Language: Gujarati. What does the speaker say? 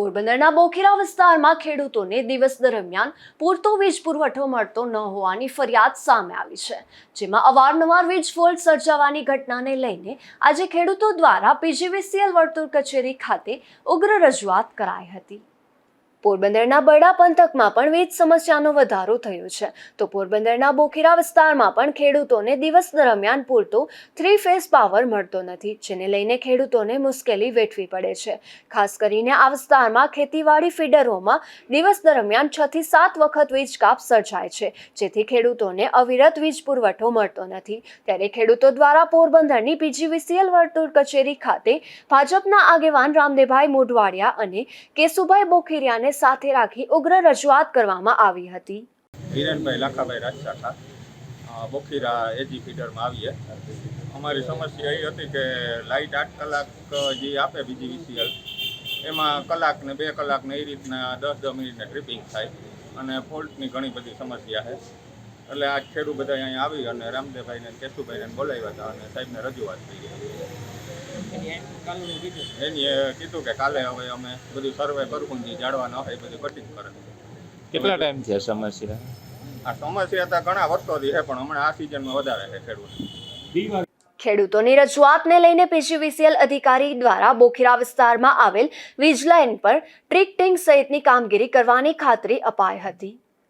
પોરબંદરના બોખીરા વિસ્તારમાં ખેડૂતોને દિવસ દરમિયાન પૂરતો વીજ પુરવઠો મળતો ન હોવાની ફરિયાદ સામે આવી છે, જેમાં અવારનવાર વીજ ફોલ્ટ સર્જાવાની ઘટનાને લઈને આજે ખેડૂતો દ્વારા પીજીવીસીએલ વર્તુળ કચેરી ખાતે ઉગ્ર રજૂઆત કરાઈ હતી. પોરબંદરના બરડા પંથકમાં પણ વીજ સમસ્યાનો વધારો થયો છે. તો પોરબંદરના બોખીરા વિસ્તારમાં પણ ખેડૂતોને દિવસ દરમિયાન પૂરતો થ્રી ફેઝ પાવર મળતો નથી, જેને લઈને ખેડૂતોને મુશ્કેલી વેઠવી પડે છે. ખાસ કરીને આ વિસ્તારમાં ખેતીવાડી ફીડરોમાં દિવસ દરમિયાન છ થી સાત વખત વીજ કાપ સર્જાય છે, જેથી ખેડૂતોને અવિરત વીજ પુરવઠો મળતો નથી. ત્યારે ખેડૂતો દ્વારા પોરબંદરની પીજીવીસીએલ વર્તુળ કચેરી ખાતે ભાજપના આગેવાન રામદેભાઈ મોઢવાડિયા અને કેશુભાઈ બોખીરિયાને સાથે રાખી ઉગ્ર રજૂઆત કરવામાં આવી હતી. હિરેનભાઈ લાખાભાઈ રાજશાખા બોખીરા એજી ફીડરમાં આવીએ. અમારી સમસ્યા એ હતી કે લાઇટ આઠ કલાક જે આપે બીજી વીસીએલ એમાં કલાક ને બે કલાક ને એ રીતના દસ દસ મિનિટને ટ્રીપિંગ થાય અને ફોલ્ટની ઘણી બધી સમસ્યા છે. એટલે આ ખેડૂત બધા અહીંયા આવી અને રામદેવભાઈને ને કેશુભાઈને બોલાવ્યા હતા અને સાહેબને રજૂઆત કરી. એની કીધું કે કાલે હવે અમે બધું સર્વે કરવું જે જાળવા ન હોય બધું કટિંગ કરે. કેટલા ટાઈમ છે સમસ્યા? આ સમસ્યા તો ઘણા વર્ષોથી છે પણ હમણાં આ સિઝનમાં વધારે છે ખેડૂત. ખેડૂતોની રજૂઆતને લઈને પીજીવીસીએલ અધિકારી દ્વારા બોખીરા વિસ્તારમાં આવેલ વીજ લાઇન પર ટ્રિકટિંગ સહિતની કામગીરી કરવાની ખાતરી અપાઈ હતી.